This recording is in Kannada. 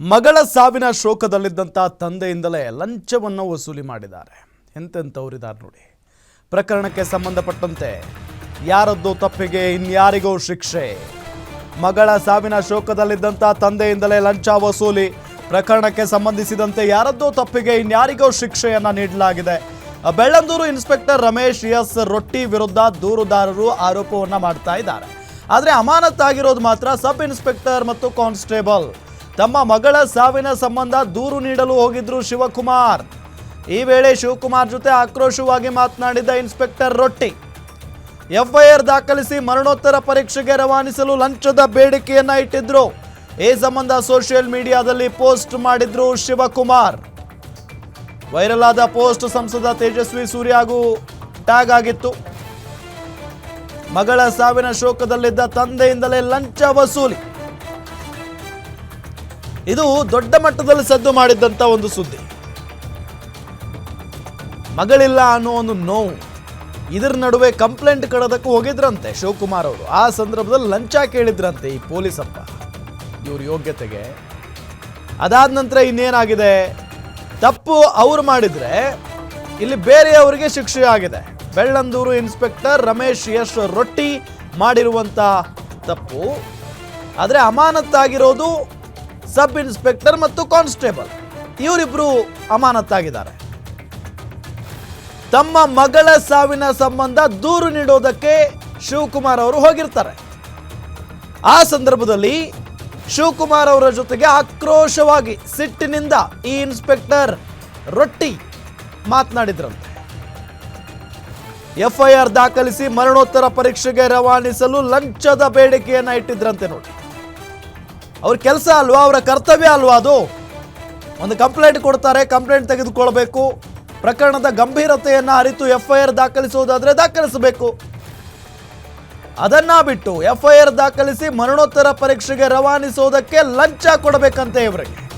ಮಗಳ ಸಾವಿನ ಶೋಕದಲ್ಲಿದ್ದಂಥ ತಂದೆಯಿಂದಲೇ ಲಂಚವನ್ನು ವಸೂಲಿ ಮಾಡಿದ್ದಾರೆ. ಎಂತೆಂಥವರಿದ್ದಾರೆ ನೋಡಿ. ಪ್ರಕರಣಕ್ಕೆ ಸಂಬಂಧಪಟ್ಟಂತೆ ಯಾರದ್ದು ತಪ್ಪಿಗೆ ಇನ್ಯಾರಿಗೋ ಶಿಕ್ಷೆ. ಮಗಳ ಸಾವಿನ ಶೋಕದಲ್ಲಿದ್ದಂಥ ತಂದೆಯಿಂದಲೇ ಲಂಚ ವಸೂಲಿ. ಪ್ರಕರಣಕ್ಕೆ ಸಂಬಂಧಿಸಿದಂತೆ ಯಾರದ್ದೋ ತಪ್ಪಿಗೆ ಇನ್ಯಾರಿಗೋ ಶಿಕ್ಷೆಯನ್ನು ನೀಡಲಾಗಿದೆ. ಬೆಳ್ಳಂದೂರು ಇನ್ಸ್ಪೆಕ್ಟರ್ ರಮೇಶ್ ಎಸ್ ರೊಟ್ಟಿ ವಿರುದ್ಧ ದೂರುದಾರರು ಆರೋಪವನ್ನು ಮಾಡ್ತಾ ಇದ್ದಾರೆ. ಆದರೆ ಅಮಾನತ್ತಾಗಿರೋದು ಮಾತ್ರ ಸಬ್ ಇನ್ಸ್ಪೆಕ್ಟರ್ ಮತ್ತು ಕಾನ್ಸ್ಟೇಬಲ್. ತಮ್ಮ ಮಗಳ ಸಾವಿನ ಸಂಬಂಧ ದೂರು ನೀಡಲು ಹೋಗಿದ್ರು ಶಿವಕುಮಾರ್. ಈ ವೇಳೆ ಶಿವಕುಮಾರ್ ಜೊತೆ ಆಕ್ರೋಶವಾಗಿ ಮಾತನಾಡಿದ ಇನ್ಸ್ಪೆಕ್ಟರ್ ರೊಟ್ಟಿ, ಎಫ್ಐಆರ್ ದಾಖಲಿಸಿ ಮರಣೋತ್ತರ ಪರೀಕ್ಷೆಗೆ ರವಾನಿಸಲು ಲಂಚದ ಬೇಡಿಕೆಯನ್ನ ಇಟ್ಟಿದ್ರು. ಈ ಸಂಬಂಧ ಸೋಷಿಯಲ್ ಮೀಡಿಯಾದಲ್ಲಿ ಪೋಸ್ಟ್ ಮಾಡಿದ್ರು ಶಿವಕುಮಾರ್. ವೈರಲ್ ಆದ ಪೋಸ್ಟ್ ಸಂಸದ ತೇಜಸ್ವಿ ಸೂರ್ಯ ಹಾಗೂ ಟ್ಯಾಗ್ ಆಗಿತ್ತು. ಮಗಳ ಸಾವಿನ ಶೋಕದಲ್ಲಿದ್ದ ತಂದೆಯಿಂದಲೇ ಲಂಚ ವಸೂಲಿ. ಇದು ದೊಡ್ಡ ಮಟ್ಟದಲ್ಲಿ ಸದ್ದು ಮಾಡಿದ್ದಂಥ ಒಂದು ಸುದ್ದಿ. ಮಗಳಿಲ್ಲ ಅನ್ನೋ ಒಂದು ನೋವು, ಇದರ ನಡುವೆ ಕಂಪ್ಲೇಂಟ್ ಕಡೋದಕ್ಕೂ ಹೋಗಿದ್ರಂತೆ ಶಿವಕುಮಾರ್ ಅವರು. ಆ ಸಂದರ್ಭದಲ್ಲಿ ಲಂಚ ಕೇಳಿದ್ರಂತೆ ಈ ಪೊಲೀಸಪ್ಪ. ಇವ್ರ ಯೋಗ್ಯತೆಗೆ. ಅದಾದ ನಂತರ ಇನ್ನೇನಾಗಿದೆ? ತಪ್ಪು ಅವ್ರು ಮಾಡಿದ್ರೆ ಇಲ್ಲಿ ಬೇರೆಯವರಿಗೆ ಶಿಕ್ಷೆ ಆಗಿದೆ. ಬೆಳ್ಳಂದೂರು ಇನ್ಸ್ಪೆಕ್ಟರ್ ರಮೇಶ್ ಯಶ್ ರೊಟ್ಟಿ ಮಾಡಿರುವಂತ ತಪ್ಪು. ಆದರೆ ಅಮಾನತ್ತಾಗಿರೋದು ಸಬ್ ಇನ್ಸ್ಪೆಕ್ಟರ್ ಮತ್ತು ಕಾನ್ಸ್ಟೇಬಲ್. ಇವರಿಬ್ಬರು ಅಮಾನತ್ತಾಗಿದ್ದಾರೆ. ತಮ್ಮ ಮಗಳ ಸಾವಿನ ಸಂಬಂಧ ದೂರು ನೀಡೋದಕ್ಕೆ ಶಿವಕುಮಾರ್ ಅವರು ಹೋಗಿರ್ತಾರೆ. ಆ ಸಂದರ್ಭದಲ್ಲಿ ಶಿವಕುಮಾರ್ ಅವರ ಜೊತೆಗೆ ಆಕ್ರೋಶವಾಗಿ ಸಿಟ್ಟಿನಿಂದ ಈ ಇನ್ಸ್ಪೆಕ್ಟರ್ ರೊಟ್ಟಿ ಮಾತನಾಡಿದ್ರಂತೆ. ಎಫ್ಐಆರ್ ದಾಖಲಿಸಿ ಮರಣೋತ್ತರ ಪರೀಕ್ಷೆಗೆ ರವಾನಿಸಲು ಲಂಚದ ಬೇಡಿಕೆಯನ್ನ ಇಟ್ಟಿದ್ರಂತೆ ನೋಡಿ. ಅವ್ರ ಕೆಲಸ ಅಲ್ವಾ? ಅವರ ಕರ್ತವ್ಯ ಅಲ್ವಾ ಅದು? ಒಂದು ಕಂಪ್ಲೇಂಟ್ ಕೊಡ್ತಾರೆ, ಕಂಪ್ಲೇಂಟ್ ತೆಗೆದುಕೊಳ್ಬೇಕು. ಪ್ರಕರಣದ ಗಂಭೀರತೆಯನ್ನು ಅರಿತು ಎಫ್ಐಆರ್ ದಾಖಲಿಸುವುದಾದರೆ ದಾಖಲಿಸಬೇಕು. ಅದನ್ನ ಬಿಟ್ಟು ಎಫ್ಐಆರ್ ದಾಖಲಿಸಿ ಮರಣೋತ್ತರ ಪರೀಕ್ಷೆಗೆ ರವಾನಿಸುವುದಕ್ಕೆ ಲಂಚ ಕೊಡಬೇಕಂತೆ ಇವರಿಗೆ.